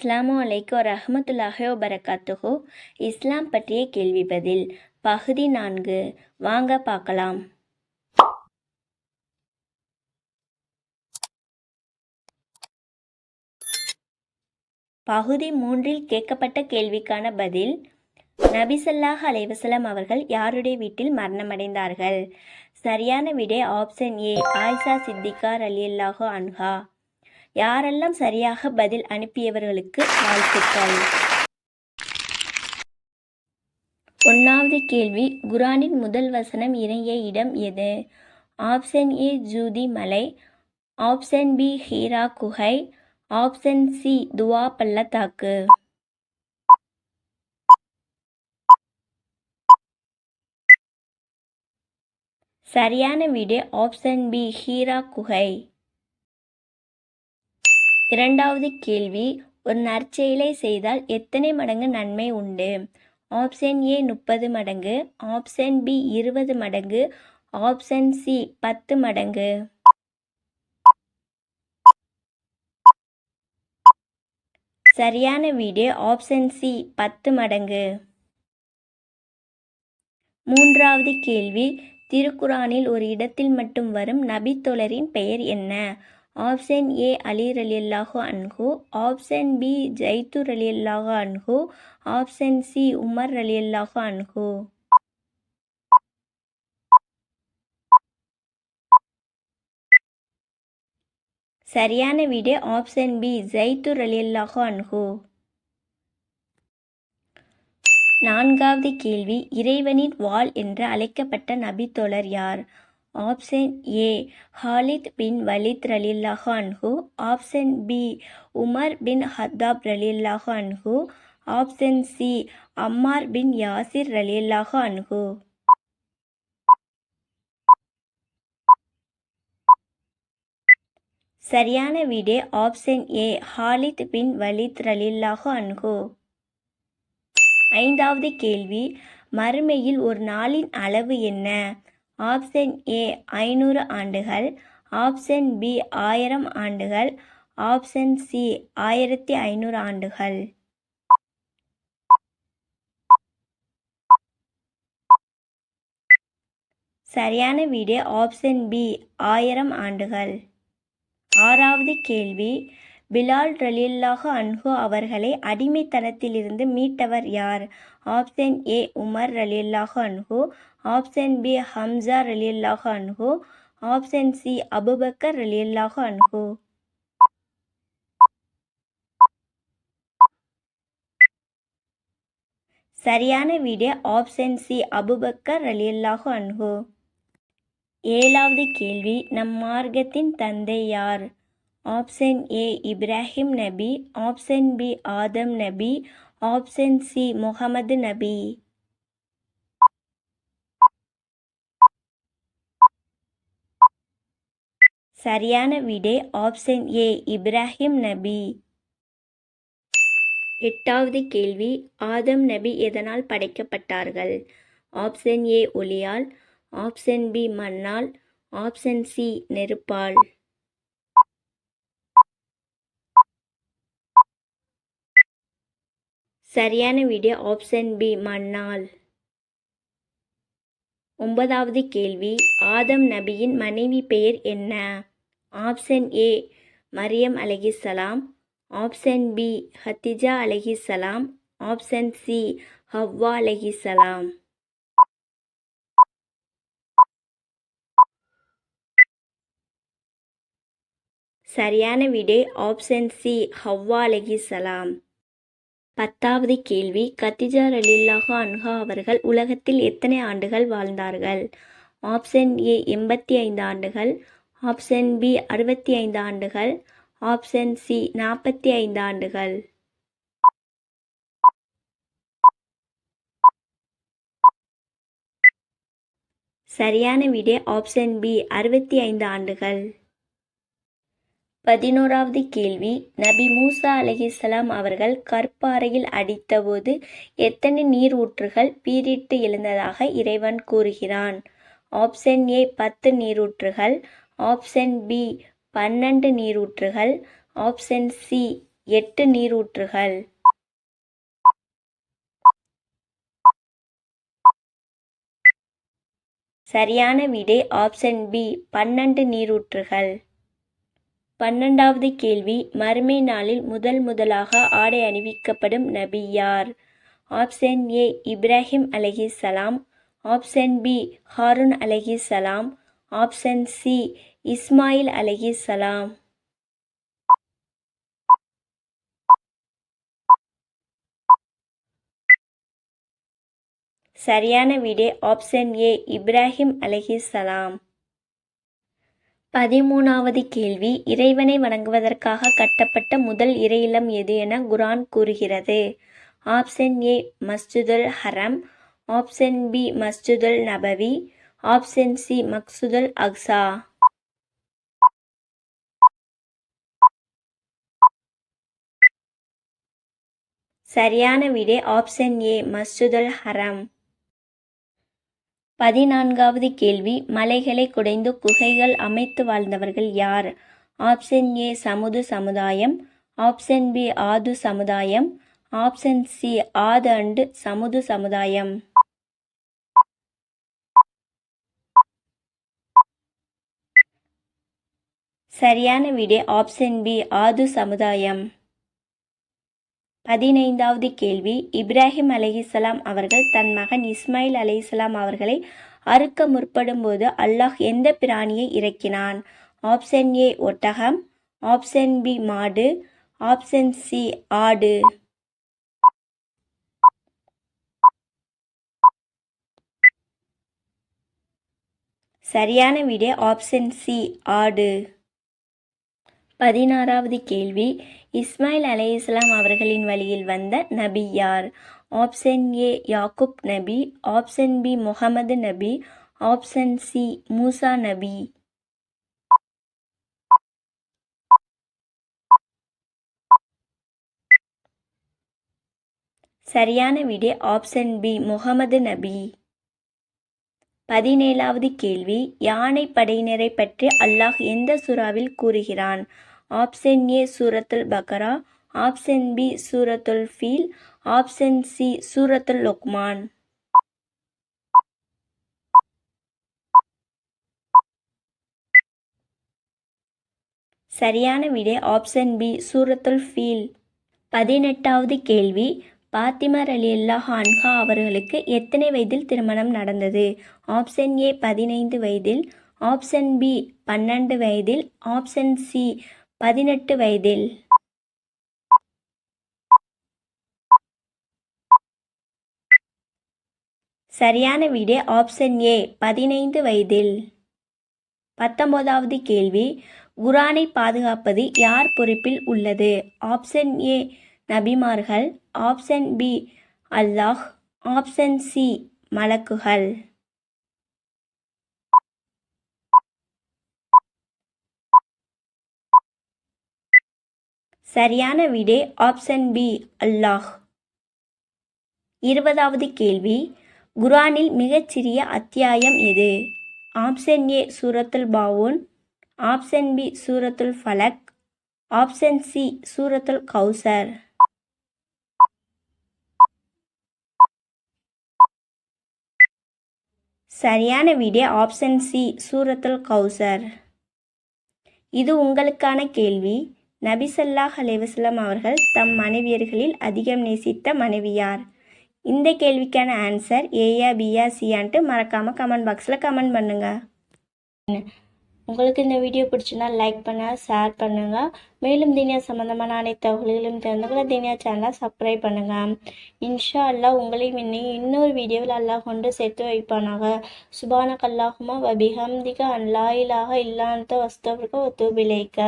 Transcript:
அஸ்லாமு அலைக்கோ ரஹமத்துல்லாஹோ வபரகாத்துஹு. இஸ்லாம் பற்றிய கேள்வி பதில் பகுதி நான்கு. வாங்க பார்க்கலாம். பகுதி மூன்றில் கேட்கப்பட்ட கேள்விக்கான பதில் நபிசல்லாஹ் அலைவசலம் அவர்கள் யாருடைய வீட்டில் மரணமடைந்தார்கள்? சரியான விடை ஆப்ஷன் ஏ ஆயிஷா சித்திகா அலியல்லாஹோ அன்ஹா. யாரெல்லாம் சரியாக பதில் அனுப்பியவர்களுக்கு வாழ்த்துக்கள். ஒன்றாவது கேள்வி குரானின் முதல் வசனம் இறங்கிய இடம் எது? ஆப்ஷன் ஏ ஜூதி மலை. ஆப்ஷன் பி ஹீரா குகை. ஆப்ஷன் சி துவா பள்ளத்தாக்கு. சரியான வீடு ஆப்ஷன் பி ஹீரா குகை. இரண்டாவது கேள்வி ஒரு நற்செயலை செய்தால் எத்தனை மடங்கு நன்மை உண்டு? ஆப்ஷன் ஏ முப்பது மடங்கு ஆப்ஷன் பி இருபது மடங்கு ஆப்ஷன் சி பத்து மடங்கு. சரியான வீடு ஆப்ஷன் சி பத்து மடங்கு. மூன்றாவது கேள்வி திருக்குரானில் ஒரு இடத்தில் மட்டும் வரும் நபித்தோழரின் பெயர் என்ன? ஆப்ஷன் ஏ அலி ரலியல்லாஹு அன்ஹு ஆப்ஷன் பி ஜைத்து ரலியல்லாஹு அன்ஹு ஆப்ஷன் சி உமர் ரலியல்லாஹு அன்ஹு. சரியான விடை ஆப்ஷன் பி ஜைத்து ரலியல்லாஹு அன்ஹு. நான்காவது கேள்வி இறைவனின் வாள் என்று அழைக்கப்பட்ட நபித்தோழர் யார்? Option A Khalid bin Walid ரலில்லாஹு அன்ஹு. Option B Umar bin Khattab ரலில்லாஹு அன்ஹு. Option C Ammar bin Yasir ரலில்லாஹு அன்ஹு. சரியான விடை ஆப்ஷன் ஏ ஹாலித் பின் வலித் ரலில்லாஹு அன்ஹு. ஐந்தாவது கேள்வி மறுமையில் ஒரு நாளின் அளவு என்ன? ஆப்ஷன் ஏ ஐநூறு ஆண்டுகள். ஆப்ஷன் பி ஆயிரம் ஆண்டுகள். ஆப்ஷன் சி ஆயிரத்தி ஐநூறு ஆண்டுகள். சரியான வீடு ஆப்ஷன் பி ஆயிரம் ஆண்டுகள். ஆறாவது கேள்வி. பிலால் ரலில்லாஹு அன்ஹு அவர்களை அடிமைத்தனத்திலிருந்து மீட்டவர் யார்? ஆப்ஷன் ஏ உமர் ரலில்லாஹு அன்ஹு. ஆப்ஷன் பி ஹம்சா ரலில்லாஹு அன்ஹு. ஆப்ஷன் சி அபுபக்கர் ரலில்லாஹு அன்ஹு. சரியான வீடு ஆப்ஷன் சி அபுபக்கர் ரலில்லாஹு அன்ஹு. ஏழாவது கேள்வி நம் மார்க்கத்தின் தந்தை யார்? ஆப்ஷன் ஏ இப்ராஹிம் நபி. ஆப்ஷன் பி ஆதம் நபி. ஆப்ஷன் சி முகமது நபி. சரியான விடை ஆப்ஷன் ஏ இப்ராஹிம் நபி. எட்டாவது கேள்வி ஆதம் நபி எதனால் படைக்கப்பட்டார்கள்? ஆப்ஷன் ஏ ஒளியால். ஆப்ஷன் பி மண்ணால். ஆப்ஷன் சி நெருப்பால். சரியான விடை ஆப்ஷன் பி மன்னால் ஒன்பதாவது கேள்வி ஆதம் நபியின் மனைவி பெயர் என்ன? ஆப்ஷன் ஏ மரியம் அலகிசலாம் ஆப்ஷன் பி ஹத்திஜா அலகிசலாம் ஆப்ஷன் சி ஹவ்வா அலகிசலாம் சரியான விடை ஆப்ஷன் சி ஹவ்வா அலகிசலாம் பத்தாவது கேள்வி. கத்திஜா ரலில்லாஹு அன்ஹா அவர்கள் உலகத்தில் எத்தனை ஆண்டுகள் வாழ்ந்தார்கள்? ஆப்ஷன் ஏ எண்பத்தி ஐந்து ஆண்டுகள். ஆப்ஷன் பி அறுபத்தி ஐந்து ஆண்டுகள். ஆப்ஷன் சி நாற்பத்தி ஐந்து ஆண்டுகள். சரியான விடை ஆப்ஷன் பி அறுபத்தி ஐந்து ஆண்டுகள். பதினோராவது கேள்வி. நபி மூசா அலஹிசலாம் அவர்கள் கற்பாறையில் அடித்தபோது எத்தனை நீர் ஊற்றுகள் பீரிட்டு எழுந்ததாக இறைவன் கூறுகிறான்? ஆப்ஷன் ஏ பத்து நீரூற்றுகள். ஆப்ஷன் பி பன்னெண்டு நீரூற்றுகள். ஆப்ஷன் சி எட்டு நீரூற்றுகள். சரியான விடை ஆப்ஷன் பி பன்னெண்டு நீரூற்றுகள். பன்னெண்டாவது கேள்வி மறுமை நாளில் முதல் முதலாக ஆடை அணிவிக்கப்படும் நபி யார்? ஆப்ஷன் ஏ இப்ராஹிம் அலைஹிஸ்ஸலாம். ஆப்ஷன் பி ஹாரூன் சலாம் ஆப்ஷன் சி இஸ்மாயில் அலைஹிஸ்ஸலாம். சரியான விடை ஆப்ஷன் ஏ இப்ராஹிம் அலைஹிஸ்ஸலாம். பதிமூணாவது கேள்வி இறைவனை வணங்குவதற்காக கட்டப்பட்ட முதல் இறையிலம் எது என குரான் கூறுகிறது. ஆப்ஷன் ஏ மஸ்ஜிதுல் ஹரம். ஆப்ஷன் பி மஸ்ஜிதுல் நபவி. Option C மக்சுதுல் Aqsa. சரியான விடை ஆப்ஷன் ஏ மஸ்ஜிதுல் ஹரம். பதினான்காவது கேள்வி மலைகளை குடைந்து குகைகள் அமைத்து வாழ்ந்தவர்கள் யார்? ஆப்ஷன் ஏ சமுது சமுதாயம். ஆப்ஷன் பி ஆது சமுதாயம். ஆப்ஷன் சி ஆது அண்டு சமுது சமுதாயம். சரியான விடை ஆப்ஷன் பி ஆது சமுதாயம். பதினைந்தாவது கேள்வி. இப்ராஹிம் அலிஹிசலாம் அவர்கள் தன் மகன் இஸ்மாயில் அலிஹிசலாம் அவர்களை அறுக்க முற்படும் போது அல்லாஹ் எந்த பிராணியை இறக்கினான்? ஆப்ஷன் ஏ ஒட்டகம். ஆப்ஷன் பி மாடு. ஆப்ஷன் சி ஆடு. சரியான விடை ஆப்ஷன் சி ஆடு. பதினாறாவது கேள்வி. இஸ்மாயில் அலைஹிஸ்ஸலாம் அவர்களின் வழியில் வந்த நபி யார்? ஆப்ஷன் ஏ யாக்குப் நபி. ஆப்ஷன் பி முகமது நபி. ஆப்ஷன் சி மூசா நபி. சரியான விடை ஆப்ஷன் பி முகமது நபி. பதினேழாவது கேள்வி யானை படையினரை பற்றி அல்லாஹ் எந்த சுறாவில் கூறுகிறான்? ஆப்ஷன் ஏ சூரத்துல் பக்கரா ஆப்ஷன் பி சூரத்துல் ஃபீல் ஆப்ஷன் சி சூரத்துல் லொக்மான். சரியான விடை ஆப்ஷன் பி சூரத்துல் ஃபீல். பதினெட்டாவது கேள்வி. பாத்திமர் அலி அல்லாஹ் ஹான்ஹா அவர்களுக்கு எத்தனை வயதில் திருமணம் நடந்தது? ஆப்ஷன் ஏ பதினைந்து வயதில் ஆப்ஷன் பி பன்னெண்டு வயதில் ஆப்ஷன் சி பதினெட்டு வயதில். சரியான விடை ஆப்ஷன் ஏ பதினைந்து வயதில். பத்தொன்பதாவது கேள்வி. குரானை பாதுகாப்பது யார் பொறுப்பில் உள்ளது? ஆப்ஷன் ஏ நபிமார்கள். ஆப்ஷன் பி அல்லாஹ். ஆப்ஷன் சி மலக்குகள். சரியான விடை ஆப்ஷன் பி அல்லாஹ். இருபதாவது கேள்வி குரானில் மிகச்சிறிய அத்தியாயம் எது? ஆப்ஷன் ஏ சூரத்துல் பாவூன். ஆப்ஷன் பி சூரத்துல் ஃபலக். ஆப்ஷன் சி சூரத்துல் கௌசர். சரியான விடை ஆப்ஷன் சி சூரத்துல் கௌசர். இது உங்களுக்கான கேள்வி. நபிசல்லாஹ் அலைவசலம் அவர்கள் தம் மனைவியர்களில் அதிகம் நேசித்த மனைவியார் இந்த கேள்விக்கான ஆன்சர் ஏயா பியா சியான்ட்டு மறக்காமல் கமெண்ட் பாக்ஸில் கமெண்ட் பண்ணுங்கள் உங்களுக்கு இந்த வீடியோ பிடிச்சுன்னா லைக் பண்ணுங்கள் ஷேர் பண்ணுங்கள் மேலும் தினியா சம்மந்தமான அனைத்து தகவல்களும் தெரிந்து கொள்ள தினியா சேனலை சப்ஸ்கிரைப் பண்ணுங்கள் இன்ஷா அல்லாஹ் உங்களையும் இன்னும் இன்னொரு வீடியோவில் அல்லாஹ் கொண்டு சேர்த்து வைப்பானாக. சுபான கல்லாஹுமா வபிஹம்திக அல்லாயிலாக இல்லாத இல்லாந்த வஸ்தவர்க ஒத்துபிலைக்க